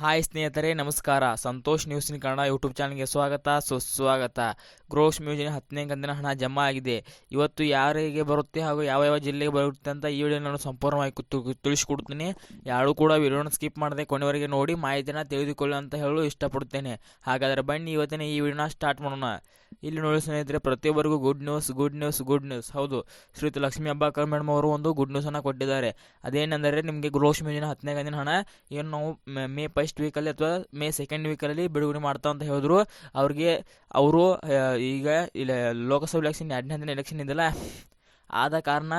Hi ಸ್ನೇಹಿತರೆ ನಮಸ್ಕಾರ. Santosh ನ್ಯೂಸಿನ Kannada YouTube ಚಾನಲ್ಗೆ ಸ್ವಾಗತ. ಸುಸ್ವಾಗತ. ಗ್ರೋಸ್ ಮ್ಯೂಸಿಯಂ ಹತ್ತನೇ ಕಂತಿನ ಹಣ ಜಮಾ ಆಗಿದೆ. ಇವತ್ತು ಯಾರಿಗೆ ಬರುತ್ತೆ ಹಾಗೂ ಯಾವ ಯಾವ ಜಿಲ್ಲೆಗೆ ಬರುತ್ತೆ ಅಂತ ಈ ವಿಡಿಯೋ ನಾನು ಸಂಪೂರ್ಣವಾಗಿ ತಿಳಿಸ್ಕೊಡ್ತೀನಿ. ಯಾರು ಕೂಡ ವಿಡಿಯೋನ ಸ್ಕಿಪ್ ಮಾಡದೆ ಕೊನೆವರೆಗೆ ನೋಡಿ ಮಾಹಿತಿನ ತಿಳಿದುಕೊಳ್ಳಿ ಅಂತ ಹೇಳಲು ಇಷ್ಟಪಡುತ್ತೇನೆ. ಹಾಗಾದರೆ ಬನ್ನಿ ಇವತ್ತಿನ ಈ ವಿಡಿಯೋನ ಸ್ಟಾರ್ಟ್ ಮಾಡೋಣ. ಇಲ್ಲಿ ನೋಡಿ ಸ್ನೇಹಿತರೆ, ಪ್ರತಿಯೊಬ್ಬರಿಗೂ good news good news good news ಹೌದು ಶ್ರೀಯುತ ಲಕ್ಷ್ಮೀ ಹಬ್ಬಾಕರ್ ಮೇಡಮ್ ಅವರು ಒಂದು ಗುಡ್ ನ್ಯೂಸನ್ನು ಕೊಟ್ಟಿದ್ದಾರೆ. ಅದೇನೆಂದರೆ ನಿಮಗೆ ಗ್ರೋಸ್ ಮ್ಯೂಜಿನ ಹತ್ತನೇ ಕಂತಿನ ಹಣ ಏನು ನಾವು ಮೇ ಫಸ್ಟ್ ವೀಕಲ್ಲಿ ಅಥವಾ ಮೇ ಸೆಕೆಂಡ್ ವೀಕಲ್ಲಿ ಬಿಡುಗಡೆ ಮಾಡ್ತಾ ಅಂತ ಹೇಳಿದ್ರು. ಅವ್ರಿಗೆ ಅವರು ಈಗ ಇಲ್ಲ ಲೋಕಸಭೆ ಎಲೆಕ್ಷನ್ ಎರಡನೇ ಹಂತದ ಎಲೆಕ್ಷನ್ ಇದೆಯಲ್ಲ ಆದ ಕಾರಣ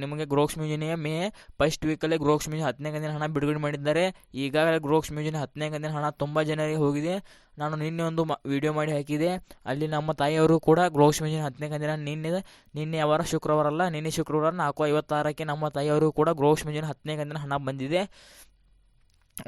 ನಿಮಗೆ ಗ್ರೋಕ್ಸ್ ಮ್ಯೂಸಿಯಂ ಮೇ ಫಸ್ಟ್ ವೀಕಲ್ಲೇ ಗ್ರೋಕ್ಸ್ ಮ್ಯೂಸಿಯಂ ಹತ್ತನೇ ಕಂತಿನ ಹಣ ಬಿಡುಗಡೆ ಮಾಡಿದ್ದಾರೆ. ಈಗಾಗಲೇ ಗ್ರೋಕ್ಸ್ ಮ್ಯೂಸಿಯಂ ಹತ್ತನೇ ಕಂತಿನ ಹಣ ತುಂಬ ಜನರಿಗೆ ಹೋಗಿದೆ. ನಾನು ನಿನ್ನೆ ಒಂದು ವಿಡಿಯೋ ಮಾಡಿ ಹಾಕಿದೆ. ಅಲ್ಲಿ ನಮ್ಮ ತಾಯಿಯವರು ಕೂಡ ಗ್ರೋಕ್ಸ್ ಮ್ಯೂಸಿಯಂ ಹತ್ತನೇ ದಿನ ನಿನ್ನೆ ನಿನ್ನೆ ಅವರ ಶುಕ್ರವಾರ ಅಲ್ಲ, ನಿನ್ನೆ ಶುಕ್ರವಾರ ನಾಲ್ಕು ಐವತ್ತಾರಕ್ಕೆ ನಮ್ಮ ತಾಯಿಯವರು ಕೂಡ ಗ್ರೋಕ್ಸ್ ಮ್ಯೂಸಿಯಂ ಹತ್ತನೇ ಕಂತಿನ ಹಣ ಬಂದಿದೆ.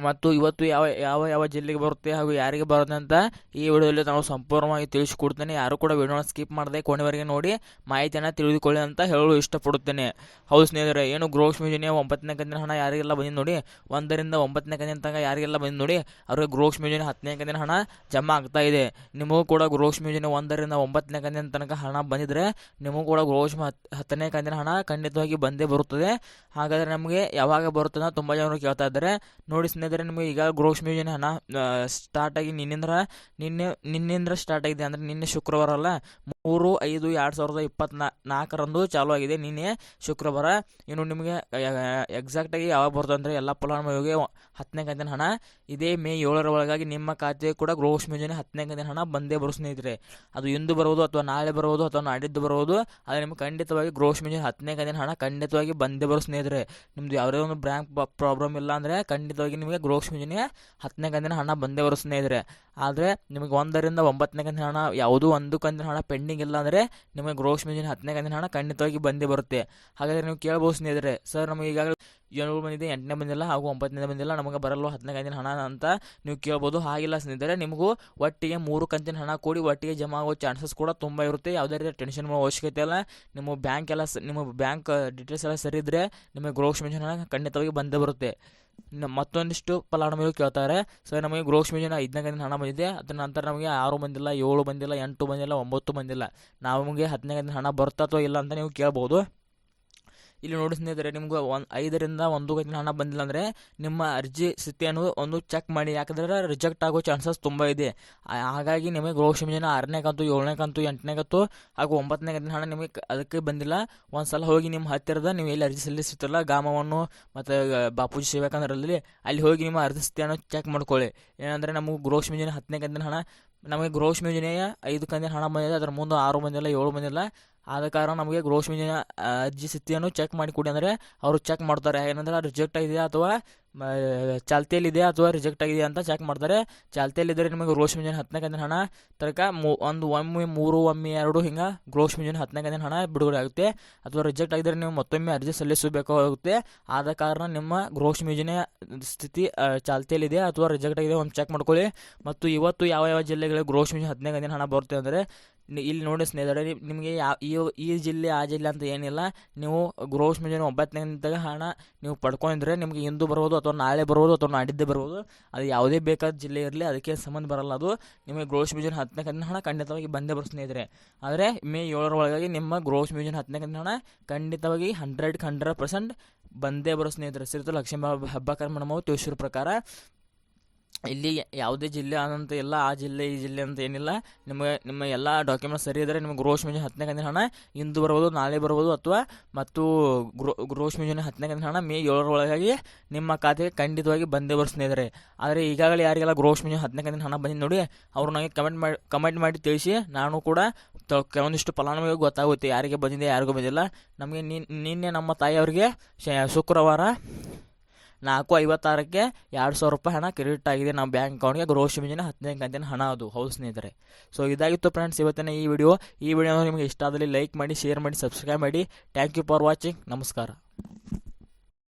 ಮತ್ತು ಇವತ್ತು ಯಾವ ಯಾವ ಯಾವ ಜಿಲ್ಲೆಗೆ ಬರುತ್ತೆ ಹಾಗೂ ಯಾರಿಗೆ ಬರುತ್ತೆ ಅಂತ ಈ ವಿಡಿಯೋದಲ್ಲಿ ನಾವು ಸಂಪೂರ್ಣವಾಗಿ ತಿಳಿಸಿಕೊಡ್ತೇನೆ. ಯಾರು ಕೂಡ ವಿಡಿಯೋನ ಸ್ಕಿಪ್ ಮಾಡದೆ ಕೊನೆವರೆಗೆ ನೋಡಿ ಮಾಹಿತಿಯನ್ನು ತಿಳಿದುಕೊಳ್ಳಿ ಅಂತ ಹೇಳಲು ಇಷ್ಟಪಡುತ್ತೇನೆ. ಹೌದು ಸ್ನೇಹಿತರೆ, ಏನು ಗ್ರೋಕ್ಸ್ ಮ್ಯೂಸಿಯಂ ಒಂಬತ್ತನೇ ಕಂತಿನ ಹಣ ಯಾರಿಗೆಲ್ಲ ಬಂದಿದೆ ನೋಡಿ? ಒಂದರಿಂದ ಒಂಬತ್ತನೇ ಕಂತಿನ ತನಕ ಯಾರಿಗೆಲ್ಲ ಬಂದಿದೆ ನೋಡಿ? ಅವ್ರಿಗೆ ಗ್ರೋಕ್ಸ್ ಯೋಜನೆ ಹತ್ತನೇ ಕಂತಿನ ಹಣ ಜಮಾ ಆಗ್ತಾ ಇದೆ. ನಿಮಗೂ ಕೂಡ ಗ್ರೋಕ್ಸ್ ಮ್ಯೂಸಿಯಂ ಒಂದರಿಂದ ಒಂಬತ್ತನೇ ಕಂತಿನ ತನಕ ಹಣ ಬಂದಿದ್ರೆ ನಿಮಗೂ ಕೂಡ ಗ್ರೋಕ್ಸ್ ಹತ್, ಹತ್ತನೇ ಕಂತಿನ ಹಣ ಖಂಡಿತವಾಗಿ ಬಂದೇ ಬರುತ್ತದೆ. ಹಾಗಾದರೆ ನಮಗೆ ಯಾವಾಗ ಬರುತ್ತದೆ ತುಂಬ ಜನರು ಕೇಳ್ತಾ ಇದ್ದಾರೆ. ನೋಡಿ ಸ್ನೇಹಿತರೆ ನಿಮಗೆ ಈಗ ಗ್ರೋಕ್ಸ್ ಮ್ಯೂಜಿಯನ್ ಹಣ ಸ್ಟಾರ್ಟ್ ಆಗಿ ನಿನ್ನಿಂದ ನಿನ್ನೆ ನಿನ್ನಿಂದ ಸ್ಟಾರ್ಟ್ ಆಗಿದೆ ಅಂದರೆ ನಿನ್ನೆ ಶುಕ್ರವಾರ ಅಲ್ಲ ಮೂರು, ಐದು, ಎರಡು ಸಾವಿರದ ಇಪ್ಪತ್ನಾ ನಾಲ್ಕರಂದು ಚಾಲೂ ಆಗಿದೆ. ನಿನ್ನೆ ಶುಕ್ರವಾರ. ಇನ್ನು ನಿಮಗೆ ಎಕ್ಸಾಕ್ಟಾಗಿ ಯಾವಾಗ ಬರ್ತದೆ ಅಂದರೆ ಎಲ್ಲ ಫಲಾನುಭವಿಗೆ ಹತ್ತನೇ ಕಂತಿನ ಹಣ. ಇದೇ ಮೇ ಏಳರ ಒಳಗಾಗಿ ನಿಮ್ಮ ಖಾತೆಗೆ ಕೂಡ ಗೃಹಲಕ್ಷ್ಮಿ ಯೋಜನೆ ಹತ್ತನೇ ಕಂತಿನ ಹಣ ಬಂದೇ ಬರೋ ಸ್ನೇಹಿತರೆ. ಅದು ಇಂದು ಬರುವುದು ಅಥವಾ ನಾಳೆ ಬರುವುದು ಅಥವಾ ನಾಡಿದ್ದು ಬರುವುದು ಆದರೆ ನಿಮ್ಗೆ ಖಂಡಿತವಾಗಿ ಗೃಹಲಕ್ಷ್ಮಿ ಯೋಜನೆ ಹತ್ತನೇ ಕಂತಿನ ಹಣ ಖಂಡಿತವಾಗಿ ಬಂದೇ ಬರೋ ಸ್ನೇಹಿತರೆ. ನಿಮ್ಮದು ಯಾವುದೇ ಒಂದು ಬ್ಯಾಂಕ್ ಪ್ರಾಬ್ಲಮ್ ಇಲ್ಲ ಅಂದರೆ ಖಂಡಿತವಾಗಿ ನಿಮಗೆ ಗೃಹಲಕ್ಷ್ಮಿ ಯೋಜನೆ ಹತ್ತನೇ ಕಂತಿನ ಹಣ ಬಂದೇ ಬರೋ ಸ್ನೇಹಿತರೆ. ಆದರೆ ನಿಮಗೆ ಒಂದರಿಂದ ಒಂಬತ್ತನೇ ಕಂತಿನ ಹಣ, ಯಾವುದೂ ಒಂದು ಕಂತಿನ ಹಣ ಪೆಂಡಿಂಗ್ ಇಲ್ಲ ಅಂದರೆ ನಿಮಗೆ ಗ್ರೋಸ್ ಮೇಜಿನ ಹತ್ತನೇ ಕಂತಿನ ಹಣ ಖಂಡಿತವಾಗಿ ಬಂದೇ ಬರುತ್ತೆ. ಹಾಗಾದರೆ ನೀವು ಕೇಳಬಹುದು ಸ್ನೇಹಿತರೆ, ಸರ್, ನಮಗೆ ಈಗಾಗಲೇ ಏಳು ಬಂದಿದೆ ಎಂಟನೇ ಬಂದಿಲ್ಲ ಹಾಗೂ ಒಂಬತ್ತನೇ ಬಂದಿಲ್ಲ ನಮಗೆ ಬರಲ್ಲ ಹತ್ತನೇ ಕಂತಿನ ಹಣ ಅಂತ ನೀವು ಕೇಳ್ಬೋದು. ಹಾಗಿಲ್ಲ ಸ್ನೇಹಿತರೆ, ನಿಮಗೂ ಒಟ್ಟಿಗೆ ಮೂರು ಕಂತಿನ ಹಣ ಕೂಡಿ, ಒಟ್ಟಿಗೆ ಜಮಾ ಆಗೋ ಚಾನ್ಸಸ್ ಕೂಡ ತುಂಬ ಇರುತ್ತೆ. ಯಾವುದೇ ರೀತಿ ಟೆನ್ಷನ್ ಮಾಡೋ ಅವಶ್ಯಕತೆ ಇಲ್ಲ. ನಿಮ್ಮ ಬ್ಯಾಂಕ್ ಎಲ್ಲ ನಿಮ್ಮ ಬ್ಯಾಂಕ್ ಡೀಟೇಲ್ಸ್ ಎಲ್ಲ ಸರಿ ಇದ್ದರೆ ನಿಮಗೆ ಮ್ಯೂಸಿಯಂ ಹಣ ಖಂಡಿತವಾಗಿ ಬಂದೇ ಬರುತ್ತೆ. ಮತ್ತೊಂದಿಷ್ಟು ಫಲಾನುಭವಿಗಳು ಕೇಳ್ತಾರೆ. ಸೊ ನಮಗೆ ಗ್ರೋಕ್ಸ್ ಮ್ಯೂಸಿಯಂ ಐದನೇ ಕಂತಿನ ಹಣ ಬಂದಿದೆ. ಅದರ ನಂತರ ನಮಗೆ ಆರು ಬಂದಿಲ್ಲ, ಏಳು ಬಂದಿಲ್ಲ, ಎಂಟು ಬಂದಿಲ್ಲ, ಒಂಬತ್ತು ಬಂದಿಲ್ಲ. ನಮಗೆ ಹತ್ತನೇ ಕಂತಿನ ಹಣ ಬರುತ್ತಾ ಅಥವಾ ಇಲ್ಲ ಅಂತ ನೀವು ಕೇಳ್ಬೋದು. ಇಲ್ಲಿ ನೋಡಿ ಸ್ನೇಹಿತರೆ, ನಿಮ್ಗೆ ಒಂದು ಐದರಿಂದ ಒಂದು ಗಂಟೆ ಹಣ ಬಂದಿಲ್ಲ ಅಂದರೆ ನಿಮ್ಮ ಅರ್ಜಿ ಸ್ಥಿತಿಯನ್ನು ಒಂದು ಚೆಕ್ ಮಾಡಿ. ಯಾಕಂದರೆ ರಿಜೆಕ್ಟ್ ಆಗೋ ಚಾನ್ಸಸ್ ತುಂಬ ಇದೆ. ಹಾಗಾಗಿ ನಿಮಗೆ ಗೃಹ ಮಿಷನ್ ಆರನೇ ಕಂತು, ಏಳನೇ ಕಂತು, ಎಂಟನೇ ಕಂತು ಹಾಗೂ ಒಂಬತ್ತನೇ ಕಂತಿನ ಹಣ ನಿಮಗೆ ಅದಕ್ಕೆ ಬಂದಿಲ್ಲ. ಒಂದು ಸಲ ಹೋಗಿ ನಿಮ್ಮ ಹತ್ತಿರದ ನೀವು ಎಲ್ಲಿ ಅರ್ಜಿ ಸಲ್ಲಿಸಿರ್ತಿರಲ್ಲ ಗ್ರಾಮವನ್ನು ಮತ್ತು ಬಾಪೂಜಿ ಸೇವೆಕಂದ್ರಲ್ಲಿ ಅಲ್ಲಿ ಹೋಗಿ ನಿಮ್ಮ ಅರ್ಜಿ ಸ್ಥಿತಿಯನ್ನು ಚೆಕ್ ಮಾಡ್ಕೊಳ್ಳಿ. ಏನಂದರೆ ನಮಗೆ ಮಿಷನ್ ಹತ್ತನೇ ಕಂತಿನ ಹಣ, ನಮಗೆ ಮಿಷನಿಯ ಐದು ಕಂತಿನ ಹಣ ಬಂದಿದೆ. ಅದರ ಮುಂದೆ ಆರು ಬಂದಿಲ್ಲ, ಏಳು ಬಂದಿಲ್ಲ. ಆದ ಕಾರಣ ನಮಗೆ ಗ್ರೋಶ್ ಮಿಜಿನ ಅರ್ಜಿ ಸ್ಥಿತಿಯನ್ನು ಚೆಕ್ ಮಾಡಿ ಕೊಡಿ ಅಂದರೆ ಅವರು ಚೆಕ್ ಮಾಡ್ತಾರೆ. ಏನಂದ್ರೆ ರಿಜೆಕ್ಟ್ ಆಗಿದೆಯಾ ಅಥವಾ ಚಾಲ್ತಿಯಲ್ಲಿದೆ ಅಥವಾ ರಿಜೆಕ್ಟ್ ಆಗಿದೆ ಅಂತ ಚೆಕ್ ಮಾಡ್ತಾರೆ. ಚಾಲ್ತಿಯಲ್ಲಿದ್ದರೆ ನಿಮಗೆ ಗ್ರೋಶ್ ಮಿಷನ್ ಹತ್ತನೇ ಕಂತಿನ ಹಣ ತರಕ ಮೂ, ಒಂದು ಒಮ್ಮೆ ಮೂರು, ಒಮ್ಮೆ ಎರಡು ಹಿಂಗೆ ಗ್ರೋಸ್ ಮಿಷನ್ ಹತ್ತನೇ ಕಂತಿನ ಹಣ ಬಿಡುಗಡೆ ಆಗುತ್ತೆ. ಅಥವಾ ರಿಜೆಕ್ಟ್ ಆಗಿದ್ದರೆ ನೀವು ಮತ್ತೊಮ್ಮೆ ಅರ್ಜಿ ಸಲ್ಲಿಸಬೇಕಾಗುತ್ತೆ ಆದ ಕಾರಣ ನಿಮ್ಮ ಗ್ರೋಶ್ ಮಿಷನ್ ಸ್ಥಿತಿ ಚಾಲ್ತಿಯಲ್ಲಿದೆ ಅಥವಾ ರಿಜೆಕ್ಟ್ ಆಗಿದೆ ಒಂದು ಚೆಕ್ ಮಾಡ್ಕೊಳ್ಳಿ. ಮತ್ತು ಇವತ್ತು ಯಾವ ಯಾವ ಜಿಲ್ಲೆಗಳಿಗೆ ಗ್ರೋಶ್ ಮಿಜನ್ ಹತ್ತನೇ ಕಂತಿನ ಹಣ ಬರುತ್ತೆ ಅಂದರೆ ಇಲ್ಲಿ ನೋಡಿ ಸ್ನೇಹಿತರೆ ನಿಮ್- ನಿಮಗೆ ಯಾವ ಈ ಜಿಲ್ಲೆ, ಆ ಜಿಲ್ಲೆ ಅಂತ ಏನಿಲ್ಲ. ನೀವು ಗ್ರೋಸ್ ಮಿಷನ್ ಒಂಬತ್ತನೇ ಹಣ ನೀವು ಪಡ್ಕೊಂಡಿದ್ರೆ ನಿಮಗೆ ಇಂದು ಬರ್ಬೋದು ಅಥವಾ ನಾಳೆ ಬರ್ಬೋದು ಅಥವಾ ನಾಡಿದ್ದೆ ಬರ್ಬೋದು. ಅದು ಯಾವುದೇ ಬೇಕಾದ ಜಿಲ್ಲೆ ಇರಲಿ, ಅದಕ್ಕೆ ಸಂಬಂಧ ಬರಲ್ಲ ಅದು. ನಿಮಗೆ ಗ್ರೋಸ್ ಮ್ಯೂಸಿಯಂ ಹತ್ತನೇ ಕಂತಿನ ಹಣ ಖಂಡಿತವಾಗಿ ಬಂದೇ ಬರೋ ಸ್ನೇಹಿತರೆ. ಆದರೆ ಮೇ ಏಳರ ಒಳಗಾಗಿ ನಿಮ್ಮ ಗ್ರೋಸ್ ಮ್ಯೂಸಿಯಂ ಹತ್ತನೇ ಕಂತಿನ ಹಣ ಖಂಡಿತವಾಗಿ ಹಂಡ್ರೆಡ್ ಹಂಡ್ರೆಡ್ ಪರ್ಸೆಂಟ್ ಬಂದೇ ಬರೋ ಸ್ನೇಹಿತರೆ. ಸಿರಿತು ಲಕ್ಷ್ಮೀ ಹಬ್ಬ ಮೇಡಮ್ ತಿಳಿಸಿರೋ ಪ್ರಕಾರ. ಇಲ್ಲಿ ಯಾವುದೇ ಜಿಲ್ಲೆ ಆದಂಥ ಇಲ್ಲ ಆ ಜಿಲ್ಲೆ, ಈ ಜಿಲ್ಲೆ ಅಂತ ಏನಿಲ್ಲ. ನಿಮಗೆ, ನಿಮ್ಮ ಎಲ್ಲ ಡಾಕ್ಯುಮೆಂಟ್ಸ್ ಸರಿ ಇದ್ದರೆ ನಿಮಗೆ ಗ್ರೋಸ್ ಮ್ಯೂಸಿಯಂ ಹತ್ತನೇ ಕಂದಿನ ಹಣ, ಇಂದು ಬರ್ಬೋದು, ನಾಳೆ ಬರ್ಬೋದು, ಅಥವಾ ಮತ್ತು ಗ್ರೋ ಗ್ರೋಸ್ ಮ್ಯೂಸಿಯಂ ಹತ್ತನೇ ಕಂದಿನ ಹಣ ಮೇ ಏಳರೊಳಗಾಗಿ ನಿಮ್ಮ ಖಾತೆಗೆ ಖಂಡಿತವಾಗಿ ಬಂದೇ ಬರೋ ಇದ್ದಾರೆ ಆದರೆ ಈಗಾಗಲೇ ಯಾರಿಗೆಲ್ಲ ಗ್ರೋಸ್ ಮ್ಯೂಸಿಯಂ ಹತ್ತನೇ ಕಂದಿನ ಹಣ ಬಂದಿದ್ದು ನೋಡಿ, ಅವರು ನನಗೆ ಕಮೆಂಟ್ ಮಾಡಿ ಕಮೆಂಟ್ ಮಾಡಿ ತಿಳಿಸಿ, ನಾನು ಕೂಡ ತ- ಕೆಲವೊಂದಿಷ್ಟು ಫಲಾನುಭವಿಗೆ ಗೊತ್ತಾಗುತ್ತೆ ಯಾರಿಗೆ ಬಂದಿದೆ, ಯಾರಿಗೂ ಬಂದಿಲ್ಲ. ನಮಗೆ ನಿನ್ನೆ ನಮ್ಮ ತಾಯಿಯವರಿಗೆ ಶುಕ್ರವಾರ ನಾಲ್ಕು ಐವತ್ತಾರಕ್ಕೆ ಎರಡು ಸಾವಿರ ರೂಪಾಯಿ ಹಣ ಕ್ರೆಡಿಟ್ ಆಗಿದೆ ನಮ್ಮ ಬ್ಯಾಂಕ್ ಅಕೌಂಟ್ಗೆ. ಗ್ರೋಸ್ ಮಿಂಜಿನ ಹತ್ತನೇ ಕಂತಿನ ಹಣ ಅದು, ಹೌದು ಸ್ನೇಹಿತರೆ. ಸೊ ಇದಾಗಿತ್ತು ಫ್ರೆಂಡ್ಸ್ ಇವತ್ತಿನ ಈ ವಿಡಿಯೋ ಈ ವಿಡಿಯೋ ನಿಮಗೆ ಇಷ್ಟ ಆದಲ್ಲಿ ಲೈಕ್ ಮಾಡಿ ಶೇರ್ ಮಾಡಿ ಸಬ್ಸ್ಕ್ರೈಬ್ ಮಾಡಿ. ಥ್ಯಾಂಕ್ ಯು ಫಾರ್ ವಾಚಿಂಗ್ ನಮಸ್ಕಾರ.